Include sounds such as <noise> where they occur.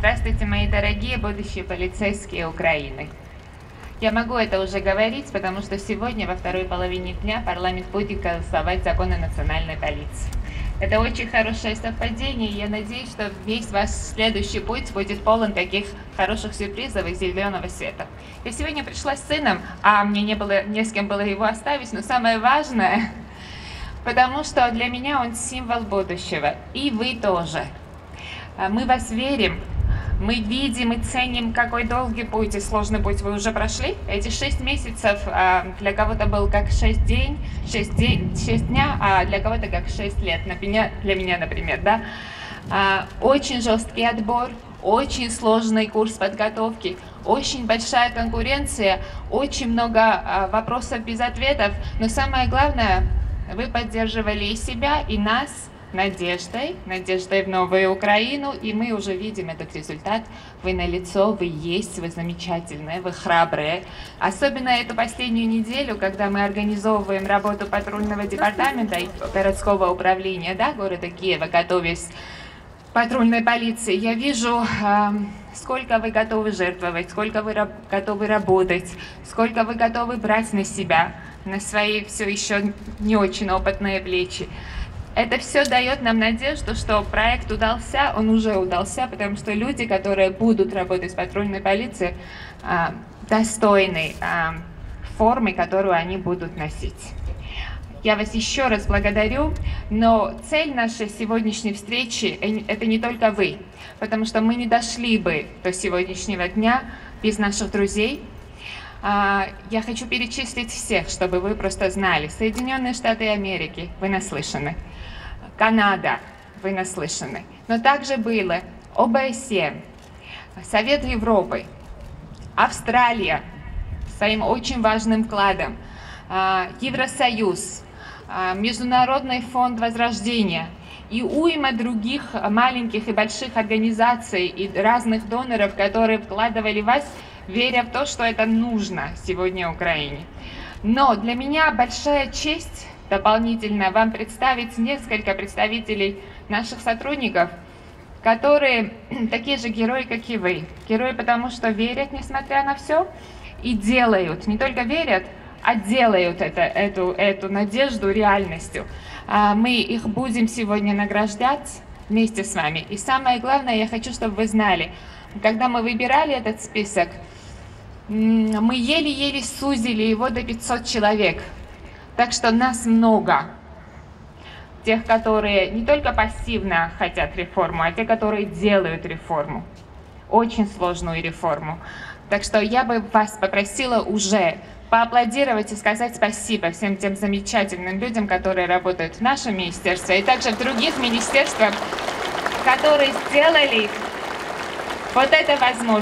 Здравствуйте, мои дорогие будущие полицейские Украины. Я могу это уже говорить, потому что сегодня во второй половине дня парламент будет голосовать закон о национальной полиции. Это очень хорошее совпадение, и я надеюсь, что весь ваш следующий путь будет полон таких хороших сюрпризов и зеленого света. Я сегодня пришла с сыном, а мне не, было, не с кем было его оставить, но самое важное, <laughs> потому что для меня он символ будущего, и вы тоже. А Мы вас верим, мы видим и ценим, какой долгий путь и сложный путь вы уже прошли. Эти шесть месяцев а, для кого-то был как шесть день, шесть, день, шесть дня, а для кого-то как шесть лет. Например, для меня, например, да. А, очень жесткий отбор, очень сложный курс подготовки, очень большая конкуренция, очень много а, вопросов без ответов. Но самое главное, вы поддерживали и себя, и нас – надеждой, надеждой в новую Украину, и мы уже видим этот результат. Вы на лицо, вы есть, вы замечательные, вы храбрые. Особенно эту последнюю неделю, когда мы организовываем работу патрульного департамента и городского управления да, города Киева, готовясь патрульной полиции, я вижу, э, сколько вы готовы жертвовать, сколько вы готовы работать, сколько вы готовы брать на себя, на свои все еще не очень опытные плечи. Это все дает нам надежду, что проект удался, он уже удался, потому что люди, которые будут работать в патрульной полиции, а, достойны а, формы, которую они будут носить. Я вас еще раз благодарю, но цель нашей сегодняшней встречи э, – это не только вы, потому что мы не дошли бы до сегодняшнего дня без наших друзей. А, Я хочу перечислить всех, чтобы вы просто знали. Соединенные Штаты Америки, вы наслышаны. Канада, вы наслышаны. Но также было. ОБСЕ, Совет Европы, Австралия. Своим очень важным вкладом, а, Евросоюз, а, Международный фонд возрождения. И уйма других маленьких и больших организаций и разных доноров, которые вкладывали в вас, веря в то, что это нужно сегодня Украине. Но для меня большая честь дополнительно вам представить несколько представителей наших сотрудников, которые <clears throat> такие же герои, как и вы. Герои, потому что верят, несмотря на все, и делают. Не только верят, а делают это, эту, эту надежду реальностью. А Мы их будем сегодня награждать вместе с вами. И самое главное, я хочу, чтобы вы знали, когда мы выбирали этот список, мы еле-еле сузили его до 500 человек. Так что нас много. Тех, которые не только пассивно хотят реформу, а те, которые делают реформу. Очень сложную реформу. Так что я бы вас попросила уже поаплодировать и сказать спасибо всем тем замечательным людям, которые работают в нашем министерстве и также в других министерствах, которые сделали вот это возможно.